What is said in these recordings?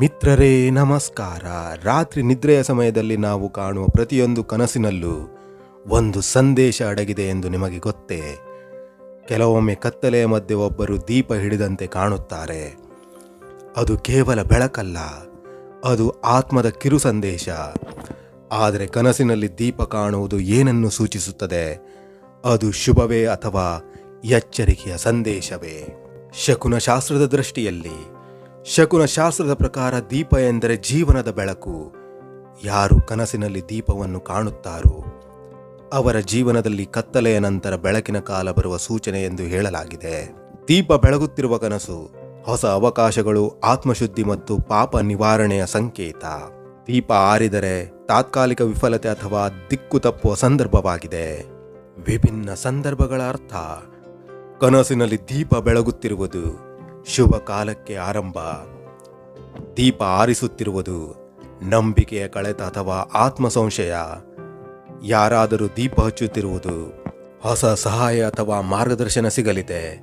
ಮಿತ್ರರೇ, ನಮಸ್ಕಾರ. ರಾತ್ರಿ ನಿದ್ರೆಯ ಸಮಯದಲ್ಲಿ ನಾವು ಕಾಣುವ ಪ್ರತಿಯೊಂದು ಕನಸಿನಲ್ಲೂ ಒಂದು ಸಂದೇಶ ಅಡಗಿದೆ ಎಂದು ನಿಮಗೆ ಗೊತ್ತೇ. ಕೆಲವೊಮ್ಮೆ ಕತ್ತಲೆಯ ಮಧ್ಯೆ ಒಬ್ಬರು ದೀಪ ಹಿಡಿದಂತೆ ಕಾಣುತ್ತಾರೆ. ಅದು ಕೇವಲ ಬೆಳಕಲ್ಲ, ಅದು ಆತ್ಮದ ಕಿರು ಸಂದೇಶ. ಆದರೆ ಕನಸಿನಲ್ಲಿ ದೀಪ ಕಾಣುವುದು ಏನನ್ನು ಸೂಚಿಸುತ್ತದೆ? ಅದು ಶುಭವೇ ಅಥವಾ ಎಚ್ಚರಿಕೆಯ ಸಂದೇಶವೇ? ಶಕುನ ಶಾಸ್ತ್ರದ ದೃಷ್ಟಿಯಲ್ಲಿ ಶಕುನ ಶಾಸ್ತ್ರದ ಪ್ರಕಾರ ದೀಪ ಎಂದರೆ ಜೀವನದ ಬೆಳಕು. ಯಾರು ಕನಸಿನಲ್ಲಿ ದೀಪವನ್ನು ಕಾಣುತ್ತಾರೋ, ಅವರ ಜೀವನದಲ್ಲಿ ಕತ್ತಲೆಯ ನಂತರ ಬೆಳಕಿನ ಕಾಲ ಬರುವ ಸೂಚನೆ ಎಂದು ಹೇಳಲಾಗಿದೆ. ದೀಪ ಬೆಳಗುತ್ತಿರುವ ಕನಸು, ಹೊಸ ಅವಕಾಶಗಳು, ಆತ್ಮಶುದ್ಧಿ ಮತ್ತು ಪಾಪ ನಿವಾರಣೆಯ ಸಂಕೇತ. ದೀಪ ಆರಿದರೆ ತಾತ್ಕಾಲಿಕ ವಿಫಲತೆ ಅಥವಾ ದಿಕ್ಕು ತಪ್ಪುವ ಸಂದರ್ಭವಾಗಿದೆ. ವಿಭಿನ್ನ ಸಂದರ್ಭಗಳ ಅರ್ಥ. ಕನಸಿನಲ್ಲಿ ದೀಪ ಬೆಳಗುತ್ತಿರುವುದು ಶುಭ ಕಾಲಕ್ಕೆ ಆರಂಭ. ದೀಪ ಆರಿಸುತ್ತಿರುವುದು ನಂಬಿಕೆಯ ಕಳೆತ ಅಥವಾ ಆತ್ಮ ಸಂಶಯ ಯಾರಾದರೂ ದೀಪ ಹಚ್ಚುತ್ತಿರುವುದು ಹೊಸ ಸಹಾಯ ಅಥವಾ ಮಾರ್ಗದರ್ಶನ ಸಿಗಲಿದೆ?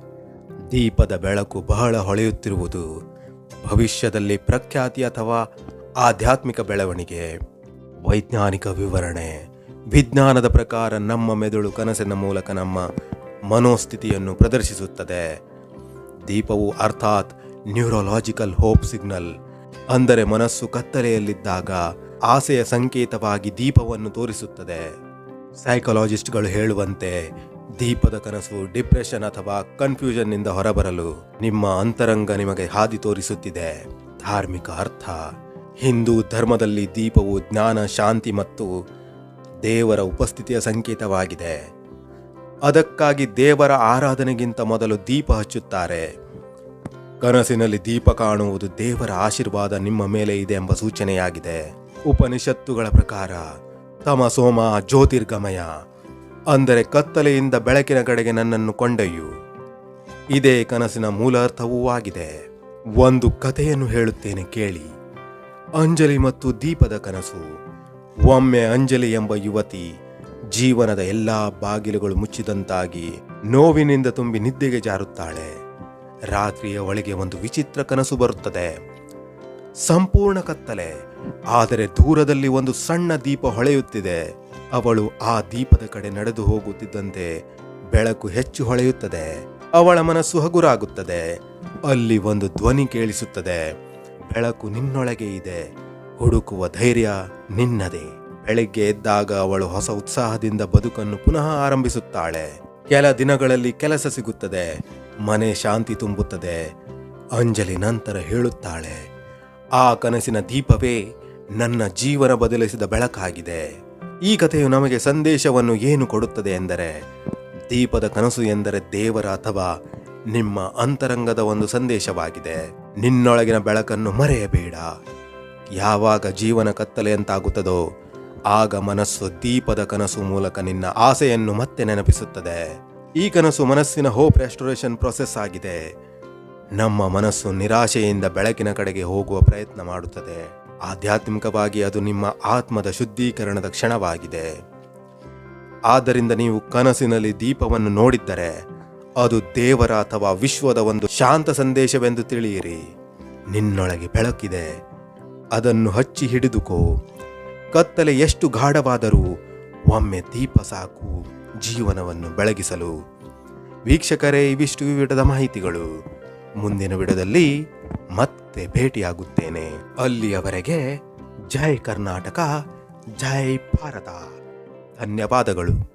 ದೀಪದ ಬೆಳಕು ಬಹಳ ಹೊಳೆಯುತ್ತಿರುವುದು ಭವಿಷ್ಯದಲ್ಲಿ ಪ್ರಖ್ಯಾತಿ ಅಥವಾ ಆಧ್ಯಾತ್ಮಿಕ ಬೆಳವಣಿಗೆ? ವೈಜ್ಞಾನಿಕ ವಿವರಣೆ. ವಿಜ್ಞಾನದ ಪ್ರಕಾರ ನಮ್ಮ ಮೆದುಳು ಕನಸಿನ ಮೂಲಕ ನಮ್ಮ ಮನೋಸ್ಥಿತಿಯನ್ನು ಪ್ರದರ್ಶಿಸುತ್ತದೆ. ದೀಪವು ಅರ್ಥಾತ್ ನ್ಯೂರೋಲಾಜಿಕಲ್ ಹೋಪ್ ಸಿಗ್ನಲ್. ಅಂದರೆ ಮನಸ್ಸು ಕತ್ತಲೆಯಲ್ಲಿದ್ದಾಗ ಆಸೆಯ ಸಂಕೇತವಾಗಿ ದೀಪವನ್ನು ತೋರಿಸುತ್ತದೆ. ಸೈಕಾಲಜಿಸ್ಟ್ಗಳು ಹೇಳುವಂತೆ ದೀಪದ ಕನಸು ಡಿಪ್ರೆಷನ್ ಅಥವಾ ಕನ್ಫ್ಯೂಷನ್ನಿಂದ ಹೊರಬರಲು ನಿಮ್ಮ ಅಂತರಂಗ ನಿಮಗೆ ಹಾದಿ ತೋರಿಸುತ್ತಿದೆ. ಧಾರ್ಮಿಕ ಅರ್ಥ. ಹಿಂದೂ ಧರ್ಮದಲ್ಲಿ ದೀಪವು ಜ್ಞಾನ, ಶಾಂತಿ ಮತ್ತು ದೇವರ ಉಪಸ್ಥಿತಿಯ ಸಂಕೇತವಾಗಿದೆ. ಅದಕ್ಕಾಗಿ ದೇವರ ಆರಾಧನೆಗಿಂತ ಮೊದಲು ದೀಪ ಹಚ್ಚುತ್ತಾರೆ. ಕನಸಿನಲ್ಲಿ ದೀಪ ಕಾಣುವುದು ದೇವರ ಆಶೀರ್ವಾದ ನಿಮ್ಮ ಮೇಲೆ ಇದೆ ಎಂಬ ಸೂಚನೆಯಾಗಿದೆ. ಉಪನಿಷತ್ತುಗಳ ಪ್ರಕಾರ, ತಮ ಸೋಮ ಜ್ಯೋತಿರ್ಗಮಯ, ಅಂದರೆ ಕತ್ತಲೆಯಿಂದ ಬೆಳಕಿನ ಕಡೆಗೆ ನನ್ನನ್ನು ಕೊಂಡೊಯ್ಯು. ಇದೇ ಕನಸಿನ ಮೂಲ ಅರ್ಥವೂ ಆಗಿದೆ. ಒಂದು ಕಥೆಯನ್ನು ಹೇಳುತ್ತೇನೆ ಕೇಳಿ. ಅಂಜಲಿ ಮತ್ತು ದೀಪದ ಕನಸು, ಒಮ್ಮೆ ಅಂಜಲಿ ಎಂಬ ಯುವತಿ ಜೀವನದ ಎಲ್ಲಾ ಬಾಗಿಲುಗಳು ಮುಚ್ಚಿದಂತಾಗಿ ನೋವಿನಿಂದ ತುಂಬಿ ನಿದ್ದೆಗೆ ಜಾರುತ್ತಾಳೆ. ರಾತ್ರಿಯ ಒಳಗೆ ಒಂದು ವಿಚಿತ್ರ ಕನಸು ಬರುತ್ತದೆ. ಸಂಪೂರ್ಣ ಕತ್ತಲೆ, ಆದರೆ ದೂರದಲ್ಲಿ ಒಂದು ಸಣ್ಣ ದೀಪ ಹೊಳೆಯುತ್ತಿದೆ. ಅವಳು ಆ ದೀಪದ ಕಡೆ ನಡೆದು ಹೋಗುತ್ತಿದ್ದಂತೆ ಬೆಳಕು ಹೆಚ್ಚು ಹೊಳೆಯುತ್ತದೆ. ಅವಳ ಮನಸ್ಸು ಹಗುರಾಗುತ್ತದೆ. ಅಲ್ಲಿ ಒಂದು ಧ್ವನಿ ಕೇಳಿಸುತ್ತದೆ. ಬೆಳಕು ನಿನ್ನೊಳಗೆ ಇದೆ. ಹುಡುಕುವ ಧೈರ್ಯ ನಿನ್ನದೇ. ಬೆಳಗ್ಗೆ ಎದ್ದಾಗ ಅವಳು ಹೊಸ ಉತ್ಸಾಹದಿಂದ ಬದುಕನ್ನು ಪುನಃ ಆರಂಭಿಸುತ್ತಾಳೆ. ಕೆಲ ದಿನಗಳಲ್ಲಿ ಕೆಲಸ ಸಿಗುತ್ತದೆ, ಮನೆ ಶಾಂತಿ ತುಂಬುತ್ತದೆ, ಅಂಜಲಿ ನಂತರ ಹೇಳುತ್ತಾಳೆ, ಆ ಕನಸಿನ ದೀಪವೇ ನನ್ನ ಜೀವನ ಬದಲಿಸಿದ ಬೆಳಕಾಗಿದೆ. ಈ ಕಥೆಯು ನಮಗೆ ಸಂದೇಶವನ್ನು ಏನು ಕೊಡುತ್ತದೆ ಎಂದರೆ, ದೀಪದ ಕನಸು ಎಂದರೆ ದೇವರ ಅಥವಾ ನಿಮ್ಮ ಅಂತರಂಗದ ಒಂದು ಸಂದೇಶವಾಗಿದೆ. ನಿನ್ನೊಳಗಿನ ಬೆಳಕನ್ನು ಮರೆಯಬೇಡ. ಯಾವಾಗ ಜೀವನ ಕತ್ತಲೆಯಂತಾಗುತ್ತದೋ ಆಗ ಮನಸ್ಸು ದೀಪದ ಕನಸು ಮೂಲಕ ನಿನ್ನ ಆಸೆಯನ್ನು ಮತ್ತೆ ನೆನಪಿಸುತ್ತದೆ. ಈ ಕನಸು ಮನಸ್ಸಿನ ಹೋಪ್ ರೆಸ್ಟೋರೇಷನ್ ಪ್ರೊಸೆಸ್ ಆಗಿದೆ. ನಮ್ಮ ಮನಸ್ಸು ನಿರಾಶೆಯಿಂದ ಬೆಳಕಿನ ಕಡೆಗೆ ಹೋಗುವ ಪ್ರಯತ್ನ ಮಾಡುತ್ತದೆ. ಆಧ್ಯಾತ್ಮಿಕವಾಗಿ ಅದು ನಿಮ್ಮ ಆತ್ಮದ ಶುದ್ಧೀಕರಣದ ಕ್ಷಣವಾಗಿದೆ. ಆದ್ದರಿಂದ ನೀವು ಕನಸಿನಲ್ಲಿ ದೀಪವನ್ನು ನೋಡಿದ್ದರೆ, ಅದು ದೇವರ ಅಥವಾ ವಿಶ್ವದ ಒಂದು ಶಾಂತ ಸಂದೇಶವೆಂದು ತಿಳಿಯಿರಿ. ನಿನ್ನೊಳಗೆ ಬೆಳಕಿದೆ. ಅದನ್ನು ಹಚ್ಚಿ ಹಿಡಿದುಕೋ. ಕತ್ತಲೆ ಎಷ್ಟು ಗಾಢವಾದರೂ ಒಮ್ಮೆ ದೀಪ ಸಾಕು ಜೀವನವನ್ನು ಬೆಳಗಿಸಲು. ವೀಕ್ಷಕರೇ, ಇವಿಷ್ಟು ವಿವಿಧದ ಮಾಹಿತಿಗಳು. ಮುಂದಿನ ವಿಡದಲ್ಲಿ ಮತ್ತೆ ಭೇಟಿಯಾಗುತ್ತೇನೆ. ಅಲ್ಲಿಯವರೆಗೆ ಜೈ ಕರ್ನಾಟಕ, ಜೈ ಭಾರತ. ಧನ್ಯವಾದಗಳು.